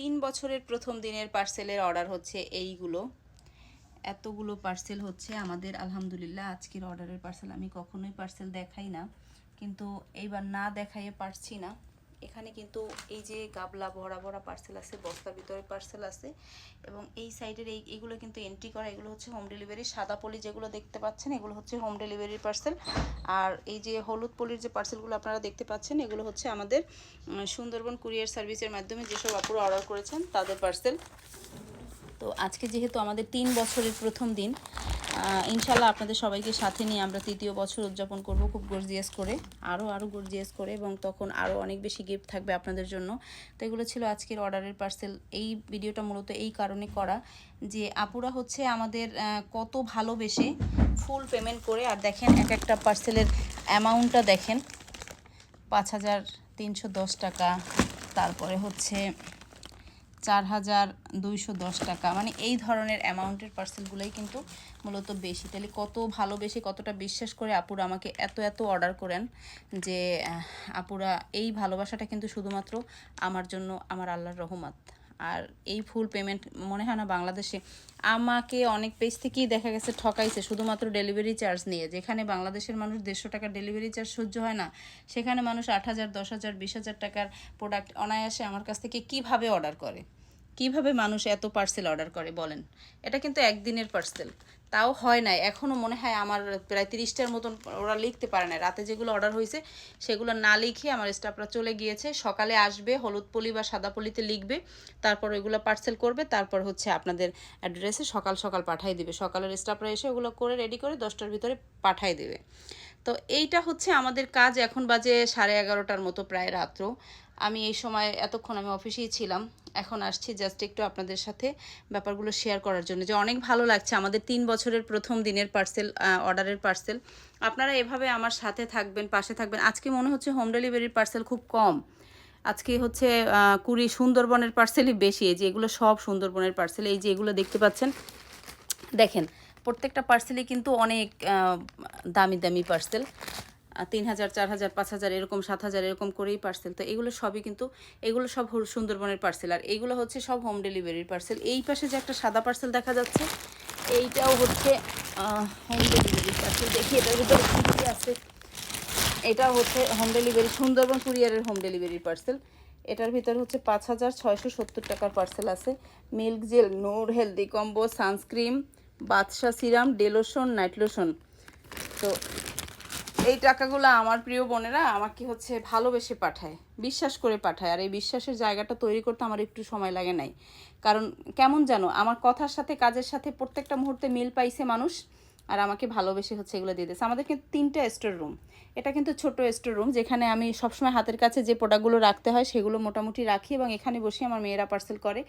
তিন বছরের প্রথম দিনের পার্সেলের অর্ডার হচ্ছে এইগুলো। এতগুলো পার্সেল হচ্ছে, আমাদের আলহামদুলিল্লাহ আজকের অর্ডারের পার্সেল আমি কখনোই পার্সেল দেখাই না। কিন্তু এইবার না দেখাইয়ে পারছি না। এখানে কিন্তু এই যে গাবলা ভরা ভরা পার্সেল আছে, বস্তা ভিতরে পার্সেল আছে এবং এই সাইডের এই, এগুলো কিন্তু এন্ট্রি করা, এগুলো হচ্ছে হোম ডেলিভারি সাদা পলি যেগুলো দেখতে পাচ্ছেন, এগুলো হচ্ছে হোম ডেলিভারির পার্সেল আর এই যে হলুদ পলির যে পার্সেলগুলো আপনারা দেখতে পাচ্ছেন, এগুলো হচ্ছে আমাদের সুন্দরবন কুরিয়ার সার্ভিসের মাধ্যমে যেসব আপুরা অর্ডার করেছেন তাদের পার্সেল তো আজকে যেহেতু আমাদের তিন বছরের প্রথম দিন ইনশাল্লাহ আপনাদের সবাইকে সাথে নিয়ে আমরা তৃতীয় বছর উদযাপন করব খুব গর্জিয়াস করে আরও আরও গর্জিয়াস করে এবং তখন আরও অনেক বেশি গিফট থাকবে আপনাদের জন্য। তো এগুলো ছিল আজকের অর্ডারের পার্সেল এই ভিডিওটা মূলত এই কারণে করা যে আপুরা হচ্ছে আমাদের কত ভালোবেসে ফুল পেমেন্ট করে, আর দেখেন এক একটা পার্সেলের অ্যামাউন্টটা দেখেন। পাঁচ হাজার তিনশো দশ টাকা। তারপরে হচ্ছে চার হাজার দুইশো দশ টাকা। মানে এই ধরনের অ্যামাউন্টের পার্সেলগুলোই কিন্তু মূলত বেশি। তাহলে কত ভালোবেসে কতটা বিশ্বাস করে আপুরা আমাকে এত এত অর্ডার করেন যে আপুরা এই ভালোবাসাটা কিন্তু শুধুমাত্র আমার জন্য, আমার আল্লাহর রহমত। আর এই ফুল পেমেন্ট মনে হয় না বাংলাদেশে। আমাকে অনেক পেজ থেকেই দেখা গেছে, ঠকাইছে, শুধুমাত্র ডেলিভারি চার্জ নিয়ে। যেখানে বাংলাদেশের মানুষ দেড়শো টাকার ডেলিভারি চার্জ সহ্য হয় না, সেখানে মানুষ আট হাজার, দশ হাজার, বিশ হাজার টাকার প্রোডাক্ট অনায়াসে আমার কাছ থেকে কীভাবে অর্ডার করে? কীভাবে মানুষ এত পার্সেল অর্ডার করে বলেন? এটা কিন্তু একদিনের পার্সেল তাও হয় নাই। এখনও মনে হয় আমার প্রায় তিরিশটার মতন ওরা লিখতে পারে না রাতে যেগুলো অর্ডার হয়েছে, সেগুলো না লিখে আমার স্টাফরা চলে গিয়েছে। সকালে আসবে, হলুদ পলি বা সাদা পলিতে লিখবে, তারপর ওইগুলো পার্সেল করবে, তারপর হচ্ছে আপনাদের অ্যাড্রেসে সকাল সকাল পাঠাই দিবে। সকালের স্টাফরা এসে ওগুলো করে রেডি করে দশটার ভিতরে পাঠাই দেবে। তো এইটা হচ্ছে আমাদের কাজ। এখন বাজে সাড়ে এগারোটার মতো প্রায় রাত্র। আমি এই সময় এতক্ষণ আমি অফিসেই ছিলাম। এখন আসছি জাস্ট একটু আপনাদের সাথে ব্যাপারগুলো শেয়ার করার জন্য। যে অনেক ভালো লাগছে আমাদের তিন বছরের প্রথম দিনের পার্সেল অর্ডারের পার্সেল আপনারা এভাবে আমার সাথে থাকবেন, পাশে থাকবেন। আজকে মনে হচ্ছে হোম ডেলিভারির পার্সেল খুব কম। আজকে হচ্ছে কুড়ি সুন্দরবনের পার্সেলই বেশি। এই যে এগুলো সব সুন্দরবনের পার্সেল এই যে এগুলো দেখতে পাচ্ছেন। দেখেন, প্রত্যেকটা পার্সেলই কিন্তু অনেক দামি দামি পার্সেল তিন হাজার, চার হাজার, পাঁচ হাজার, এরকম সাত হাজার, এরকম করেই পার্সেল তো এগুলো সবই কিন্তু, এগুলো সব সুন্দরবনের পার্সেল আর এইগুলো হচ্ছে সব হোম ডেলিভারির পার্সেল এই পাশে যে একটা সাদা পার্সেল দেখা যাচ্ছে, এইটাও হচ্ছে হোম ডেলিভারির পার্সেল দেখি এটার ভিতরে কী আছে। এটা হচ্ছে হোম ডেলিভারি সুন্দরবন কুরিয়ারের হোম ডেলিভারির পার্সেল এটার ভিতরে হচ্ছে পাঁচ হাজার ছয়শো সত্তর টাকার পার্সেল আছে। Milk gel Noor healthy combo sunscreen Badshah serum day lotion night lotion তো এই টাকাগুলো আমার প্রিয় বোনেরা আমাকে হচ্ছে ভালোবেসে পাঠায়, বিশ্বাস করে পাঠায়। আর এই বিশ্বাসের জায়গাটা তৈরি করতে আমার একটু সময় লাগে নাই। কারণ কেমন জানো, আমার কথার সাথে, কাজের সাথে প্রত্যেকটা মুহূর্তে মিল পাইছে মানুষ। আর আমাকে ভালোবেসে হচ্ছে এগুলো দিয়ে দিয়েছে। আমাদের কিন্তু তিনটা স্টোর রুম। এটা কিন্তু ছোট স্টোর রুম, যেখানে আমি সবসময় হাতের কাছে যে প্রোডাক্টগুলো রাখতে হয় সেগুলো মোটামুটি রাখি এবং এখানে বসে আমার মেয়েরা পার্সেল করে।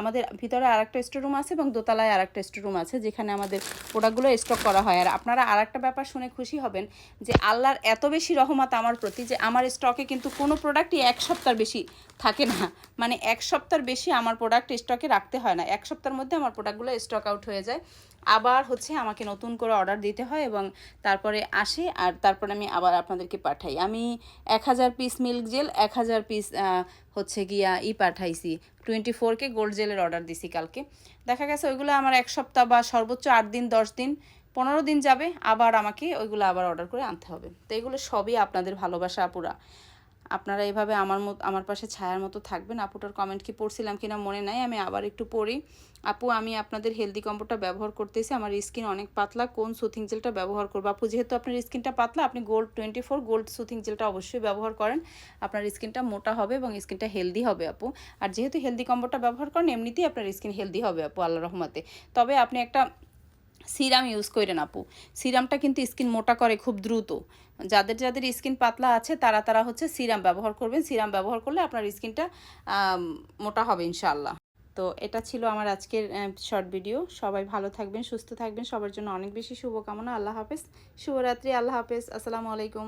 আমাদের ভিতরে আর একটা স্টোর রুম আছে এবং দোতলায় আর একটা স্টোর রুম আছে, যেখানে আমাদের প্রোডাক্টগুলো স্টক করা হয়। আর আপনারা আর একটা ব্যাপার শুনে খুশি হবেন যে আল্লাহর এত বেশি রহমত আমার প্রতি যে আমার স্টকে কিন্তু কোনো প্রোডাক্টই এক সপ্তাহ বেশি থাকে না। মানে এক সপ্তাহের বেশি আমার প্রোডাক্ট স্টকে রাখতে হয় না। এক সপ্তাহের মধ্যে আমার প্রোডাক্টগুলো স্টক আউট হয়ে যায়। আবার হচ্ছে আমাকে নতুন করে অর্ডার দিতে হয় এবং তারপরে আসে আর তারপরে আমি আবার আপনাদেরকে পাঠাই। আমি এক হাজার পিস মিল্ক জেল এক হাজার পিস হচ্ছে গিয়া ই পাঠাইছি। টোয়েন্টি ফোরকে গোল্ড জেলের অর্ডার দিছি কালকে। দেখা গেছে ওইগুলো আমার এক সপ্তাহ বা সর্বোচ্চ আট দিন, দশ দিন, পনেরো দিন যাবে। আবার আমাকে ওইগুলো আবার অর্ডার করে আনতে হবে। তো এগুলো সবই আপনাদের ভালোবাসা আপুরা। আপনারা এভাবে আমার মতো, আমার পাশে ছায়ার মতো থাকবেন। আপুটার কমেন্ট কি পড়ছিলাম কিনা মনে নাই, আমি আবার একটু পড়ি। আপু, আমি আপনাদের হেলদি কম্বোটা ব্যবহার করতেছি। আমার স্কিন অনেক পাতলা, কোন সুথিং জেলটা ব্যবহার করব? আপু, যেহেতু আপনার স্কিনটা পাতলা, আপনি gold twenty four gold soothing জেলটা অবশ্যই ব্যবহার করেন। আপনার স্কিনটা মোটা হবে এবং স্কিনটা হেলদি হবে, আপু। আর যেহেতু হেলদি কম্বোটা ব্যবহার করেন, এমনিতেই আপনার স্কিন হেলদি হবে, আপু আল্লাহ রহমতে। তবে আপনি একটা সিরাম ইউজ করেন আপু। সিরামটা কিন্তু স্কিন মোটা করে খুব দ্রুত। যাদের যাদের স্কিন পাতলা আছে, তারা তারা হচ্ছে সিরাম ব্যবহার করবেন। সিরাম ব্যবহার করলে আপনার স্কিনটা মোটা হবে ইনশাল্লাহ তো এটা ছিল আমার আজকের শর্ট ভিডিও সবাই ভালো থাকবেন, সুস্থ থাকবেন। সবার জন্য অনেক বেশি শুভকামনা। আল্লাহ হাফেজ। শুভরাত্রি, আল্লাহ হাফেজ। আসসালামু আলাইকুম।